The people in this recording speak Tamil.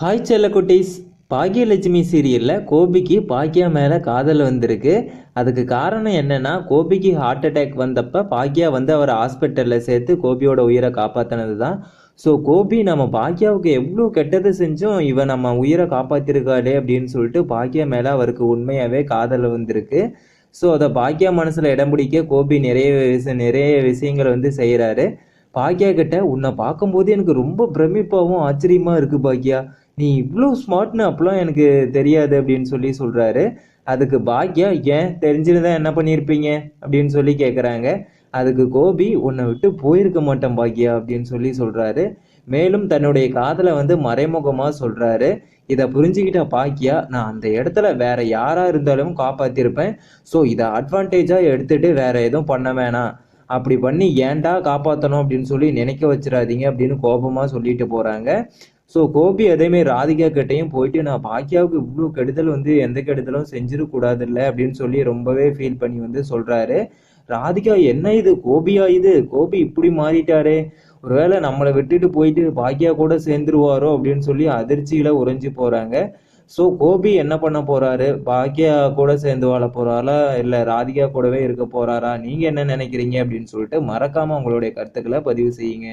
ஹாய் செல்லக்குட்டீஸ். பாக்கியலட்சுமி சீரியலில் கோபிக்கு பாக்கியா மேலே காதல் வந்திருக்கு. அதுக்கு காரணம் என்னன்னா கோபிக்கு ஹார்ட் அட்டாக் வந்தப்போ பாக்கியா வந்து அவர் ஹாஸ்பிட்டலில் சேர்த்து கோபியோட உயிரை காப்பாற்றினது தான் ஸோ கோபி நம்ம பாக்கியாவுக்கு எவ்வளோ கெட்டது செஞ்சும் இவன் நம்ம உயிரை காப்பாற்றிருக்காளே அப்படின்னு சொல்லிட்டு பாக்கியா மேலே அவருக்கு உண்மையாகவே காதல் வந்திருக்கு. ஸோ அதை பாக்கியா மனசில் இடம் பிடிக்க கோபி நிறைய விஷயம் நிறைய விஷயங்களை வந்து செய்கிறாரு பாக்கியா கிட்ட உன்னை பார்க்கும்போது எனக்கு ரொம்ப பிரமிப்பாகவும் ஆச்சரியமாக இருக்குது பாக்கியா. நீ இவ்வளோ ஸ்மார்ட்னு அப்பெல்லாம் எனக்கு தெரியாது அப்படின்னு சொல்லி சொல்கிறாரு அதுக்கு பாக்கியா ஏன்? தெரிஞ்சிருந்தா என்ன பண்ணியிருப்பீங்க அப்படின்னு சொல்லி கேட்குறாங்க அதுக்கு கோபி உன்னை விட்டு போயிருக்க மாட்டேன் பாக்கியா அப்படின்னு சொல்லி சொல்கிறாரு மேலும் தன்னுடைய காதலை வந்து மறைமுகமாக சொல்கிறாரு இதை புரிஞ்சுக்கிட்ட பாக்கியா நான் அந்த இடத்துல வேற யாராக இருந்தாலும் காப்பாற்றிருப்பேன் ஸோ இதை அட்வான்டேஜாக எடுத்துகிட்டு வேற எதுவும் பண்ண வேணாம். அப்படி பண்ணி ஏன்டா காப்பாற்றணும் அப்படின்னு சொல்லி நினைக்க வச்சிடாதீங்க அப்படின்னு கோபமாக சொல்லிட்டு போகிறாங்க ஸோ கோபி அதேமாரி ராதிகா கிட்டையும் போயிட்டு நான் பாக்கியாவுக்கு இவ்வளோ கெடுதல் வந்து எந்த கெடுதலும் செஞ்சிடக்கூடாது இல்லை அப்படின்னு சொல்லி ரொம்பவே ஃபீல் பண்ணி வந்து சொல்கிறாரு ராதிகா என்ன இது? கோபியா இது? கோபி இப்படி மாறிட்டாரே. ஒருவேளை நம்மளை விட்டுட்டு போயிட்டு பாக்கியா கூட சேர்ந்துருவாரோ? அப்படின்னு சொல்லி அதிர்ச்சியில உறைஞ்சு போறாங்க. ஸோ கோபி என்ன பண்ண போறாரு? பாக்கியா கூட சேர்ந்து வாழ போறாரா? இல்ல ராதிகா கூடவே இருக்க போறாரா? நீங்க என்ன நினைக்கிறீங்க? அப்படின்னு சொல்லிட்டு மறக்காம உங்களுடைய கருத்துக்களை பதிவு செய்யுங்க.